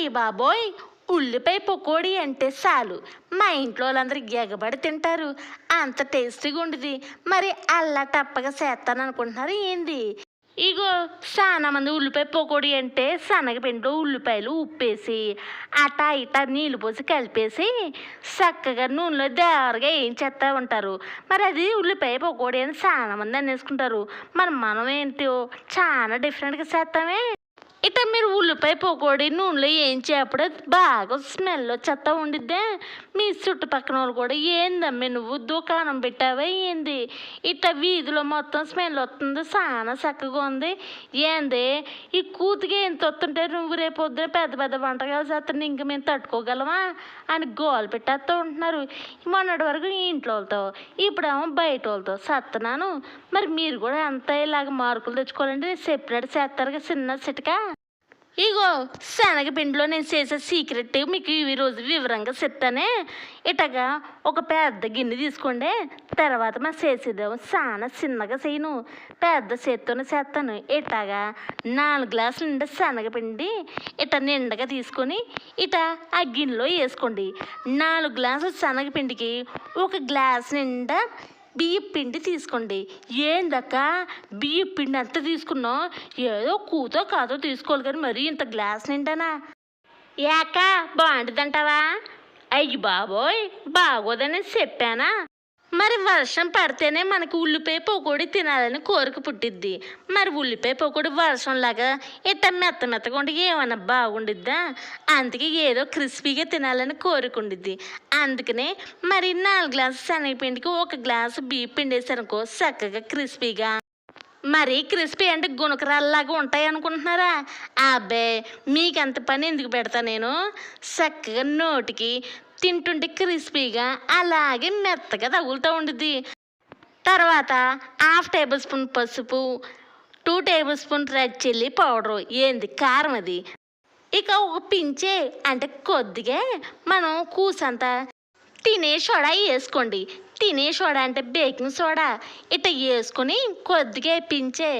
అయ్యి బాబోయ్ ఉల్లిపాయ పకోడీ అంటే చాలు. మా ఇంట్లో వాళ్ళందరూ ఎగబడి తింటారు. అంత టేస్టీగా ఉండేది. మరి అల్లా టప్పగా చేస్తాను అనుకుంటున్నారు ఏంది? ఇగో చాలా మంది ఉల్లిపాయ పకోడీ అంటే శనగపిండిలో ఉల్లిపాయలు ఉప్పేసి అటా ఇటా నీళ్ళు పోసి కలిపేసి చక్కగా నూనెలో దేవరగా ఏం చేస్తూ ఉంటారు? మరి అది ఉల్లిపాయ పకోడీ అని చాలా మంది అనేసుకుంటారు. మరి మనం ఏంటో? చాలా డిఫరెంట్గా చేస్తామే. ఇట మీరు ఉల్లిపాయ పకోడీ నూనెలో ఏం చేపడే బాగా స్మెల్ చెత్త ఉండిద్దే. మీ చుట్టుపక్కన వాళ్ళు కూడా ఏందమ్మే నువ్వు దుకాణం పెట్టావా ఏంది? ఇట్ట వీధిలో మొత్తం స్మెల్ వస్తుంది చాలా చక్కగా ఉంది. ఏంది? ఈ కూతుగా ఎంత వస్తుంటే నువ్వు రేపు పొద్దున పెద్ద పెద్ద వంటకాలు చేస్తాను ఇంక మేము తట్టుకోగలమా? అని గోలు పెట్టేస్తూ ఉంటున్నారు. మొన్నటి వరకు ఇంట్లో వాళ్ళతో ఇప్పుడేమో బయట వాళ్ళతో సత్తనాను మరి మీరు కూడా అంత ఇలాగ మార్కులు తెచ్చుకోవాలంటే చెప్పినట్టు చేస్తారుగా చిన్న చిటక? ఇగో శనగపిండిలో నేను చేసే సీక్రెట్ మీకు ఈ రోజు వివరంగా చెప్తానే. ఇటగా ఒక పెద్ద గిన్నె తీసుకోండి. తర్వాత మా చేసేదేమో చాలా చిన్నగా చేయను. పెద్ద చేత్తోనే చేస్తాను. ఇటాగా నాలుగు గ్లాసులు నిండా శనగపిండి ఇట నిండగా తీసుకొని ఇట ఆ గిన్నెలో వేసుకోండి. నాలుగు గ్లాసులు శనగపిండికి ఒక గ్లాస్ నిండా బియ్య పిండి తీసుకోండి. ఏందక్క? బియ్య పిండి అంత తీసుకున్నావు? ఏదో కూతో కాదో తీసుకోవాలి కానీ మరీ ఇంత గ్లాస్ నిండానా? ఏక బాగుంటుందంటావా అయ్యి బాబోయ్ బాగోదని చెప్పానా? మరి వర్షం పడితేనే మనకి ఉల్లిపాయ పకోడీ తినాలని కోరిక పుట్టిద్ది. మరి ఉల్లిపాయ పకోడి వర్షంలాగా ఇట్ట మెత్త మెత్తగా ఉండి ఏమన్నా బాగుండిద్దా? అందుకే ఏదో క్రిస్పీగా తినాలని కోరిక ఉండిద్ది. అందుకనే మరి నాలుగు గ్లాసు శనగపిండికి ఒక గ్లాసు బియ్యం పిండి వేసారనుకో చక్కగా క్రిస్పీగా. మరి క్రిస్పీ అంటే గుణకరాల్లాగా ఉంటాయి అనుకుంటున్నారా? అబ్బే మీకంత పని ఎందుకు పెడతా నేను? చక్కగా నోటికి తింటుంటే క్రిస్పీగా అలాగే మెత్తగా తగులుతూ ఉండిద్ది. తర్వాత హాఫ్ టేబుల్ స్పూన్ పసుపు two table spoon red chilli powder. ఏంది కారం అది? ఇక ఒక పించే అంటే కొద్దిగా మనం కూసంత తినే సోడా వేసుకోండి. తినే సోడా అంటే బేకింగ్ సోడా. ఇట వేసుకొని కొద్దిగా పించే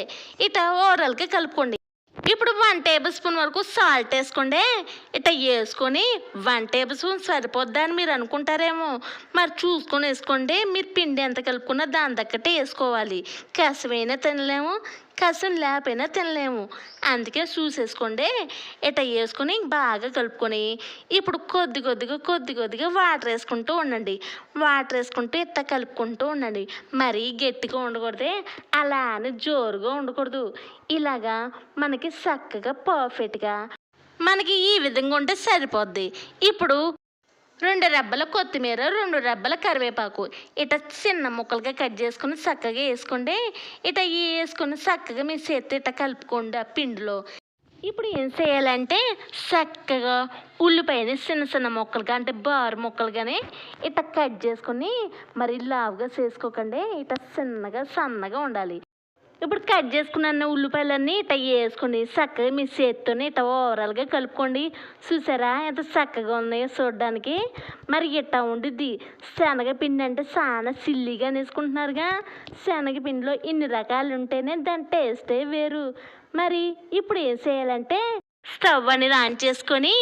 ఇట ఓరల్కి కలుపుకోండి. ఇప్పుడు వన్ టేబుల్ స్పూన్ వరకు సాల్ట్ వేసుకోండి. ఇట్లా వేసుకొని వన్ టేబుల్ స్పూన్ సరిపోద్దా అని మీరు అనుకుంటారేమో. మరి చూసుకొని వేసుకోండి. మీరు పిండి ఎంత కలుపుకున్నా దాని తగ్గట్టే వేసుకోవాలి. కసవైనా తినలేము. కసం లేకపోయినా తినలేము. అందుకే చూసేసుకోండి ఇట వేసుకొని బాగా కలుపుకొని ఇప్పుడు కొద్ది కొద్దిగా కొద్ది కొద్దిగా వాటర్ వేసుకుంటూ ఉండండి. వాటర్ వేసుకుంటూ ఇట్ట కలుపుకుంటూ ఉండండి. మరీ గట్టిగా ఉండకూడదే అలా అని జోరుగా ఉండకూడదు. ఇలాగా మనకి చక్కగా పర్ఫెక్ట్గా మనకి ఈ విధంగా ఉంటే సరిపోద్ది. ఇప్పుడు రెండు రెబ్బల కొత్తిమీర రెండు రెబ్బల కరివేపాకు. ఇట చిన్న ముక్కలుగా కట్ చేసుకుని చక్కగా వేసుకుంటే ఇట ఈ వేసుకుని చక్కగా మీ చేతి ఇట కలుపుకోండి ఆ పిండిలో. ఇప్పుడు ఏం చేయాలంటే చక్కగా ఉల్లిపాయని చిన్న చిన్న ముక్కలుగా అంటే బారు ముక్కలుగానే ఇట కట్ చేసుకొని మరి లావుగా చేసుకోకండి. ఇట చిన్నగా సన్నగా ఉండాలి. ఇప్పుడు కట్ చేసుకున్న ఉల్లిపాయలన్నీ ఇట వేసుకొని చక్కగా మీ చేత్తోని ఇట ఓవరాల్గా కలుపుకోండి. చూసారా ఎంత చక్కగా ఉన్నాయో చూడడానికి. మరి ఇట్ట ఉండిద్ది? శనగపిండి అంటే చాలా సిల్లీగా వేసుకుంటున్నారుగా శనగపిండిలో ఇన్ని రకాలు ఉంటేనే దాని టేస్టే వేరు. మరి ఇప్పుడు ఏం చేయాలంటే స్టవ్ అనేది ఆన్ చేసుకొని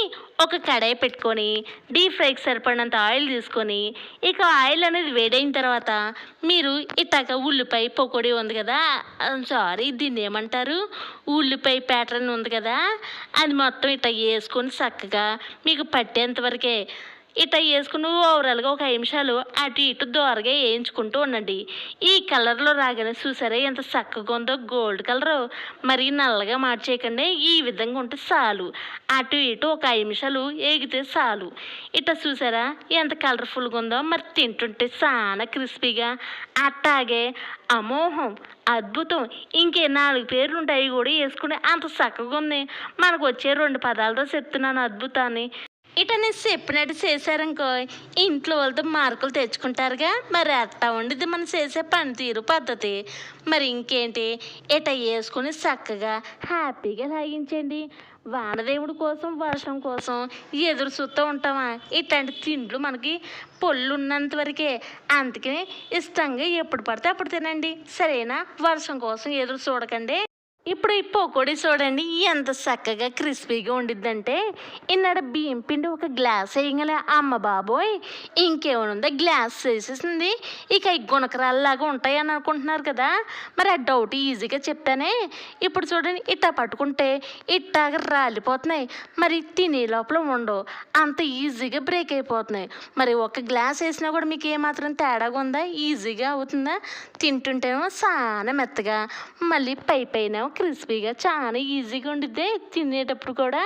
ఒక కడాయి పెట్టుకొని డీప్ ఫ్రైకి సరిపడినంత ఆయిల్ తీసుకొని ఇక ఆయిల్ అనేది వేడైన తర్వాత మీరు ఇట్టాక ఉల్లిపాయ పకోడీ ఉంది కదా సారీ దీన్ని ఏమంటారు? ఉల్లిపాయ ప్యాటర్న్ ఉంది కదా అది మొత్తం ఇట్ట వేసుకొని చక్కగా మీకు పట్టేంతవరకే ఇట వేసుకుని ఓవరాల్గా ఒక ఐదు నిమిషాలు అటు ఇటు దోరగా వేయించుకుంటూ ఉండండి. ఈ కలర్లో రాగానే చూసారా ఎంత చక్కగా ఉందో గోల్డ్ కలరు. మరి నల్లగా మార్చేయకండి ఈ విధంగా ఉంటే చాలు. అటు ఇటు ఒక ఐదు నిమిషాలు ఎగితే చాలు. ఇట చూసారా ఎంత కలర్ఫుల్గా ఉందో. మరి తింటుంటే చాలా క్రిస్పీగా అట్టాగే అమోహం అద్భుతం ఇంకే నాలుగు పేర్లు ఉంటాయి కూడా వేసుకుని అంత చక్కగా ఉంది. మనకు వచ్చే రెండు పదాలతో చెప్తున్నాను అద్భుతాన్ని. ఇటనేసి చెప్పినట్టు చేశారనుకో ఇంట్లో వాళ్ళతో మార్కులు తెచ్చుకుంటారుగా. మరి అట్టా ఉండిది మనం చేసే పనితీరు పద్ధతి. మరి ఇంకేంటి? ఇట వేసుకొని చక్కగా హ్యాపీగా లాగించండి. వానదేవుడి కోసం వర్షం కోసం ఎదురు చూస్తూ ఉంటామా? ఇట్లాంటి తిండ్లు మనకి పొళ్ళు ఉన్నంత వరకే. అందుకని ఇష్టంగా ఎప్పుడు పడితే అప్పుడు తినండి. సరేనా? వర్షం కోసం ఎదురు చూడకండి. ఇప్పుడు ఈ పకోడీ చూడండి ఎంత చక్కగా క్రిస్పీగా ఉండిద్దంటే ఇన్నాడ బియ్యం పిండి ఒక గ్లాస్ వేయగలే అమ్మ బాబోయ్ ఇంకేమనుందా గ్లాస్ వేసేసింది. ఇక ఈ గుణకరాల్లాగా ఉంటాయి అని అనుకుంటున్నారు కదా. మరి ఆ డౌట్ ఈజీగా చెప్తానే ఇప్పుడు చూడండి ఇట్టా పట్టుకుంటే ఇట్టాగా రాలిపోతున్నాయి. మరి తినే లోపల ఉండవు. అంత ఈజీగా బ్రేక్ అయిపోతున్నాయి. మరి ఒక గ్లాస్ వేసినా కూడా మీకు ఏమాత్రం తేడాగా ఉందా? ఈజీగా అవుతుందా? తింటుంటేమో చాలా మెత్తగా. మళ్ళీ పై పైన క్రిస్పీగా చాలా ఈజీగా ఉండిద్ది. తినేటప్పుడు కూడా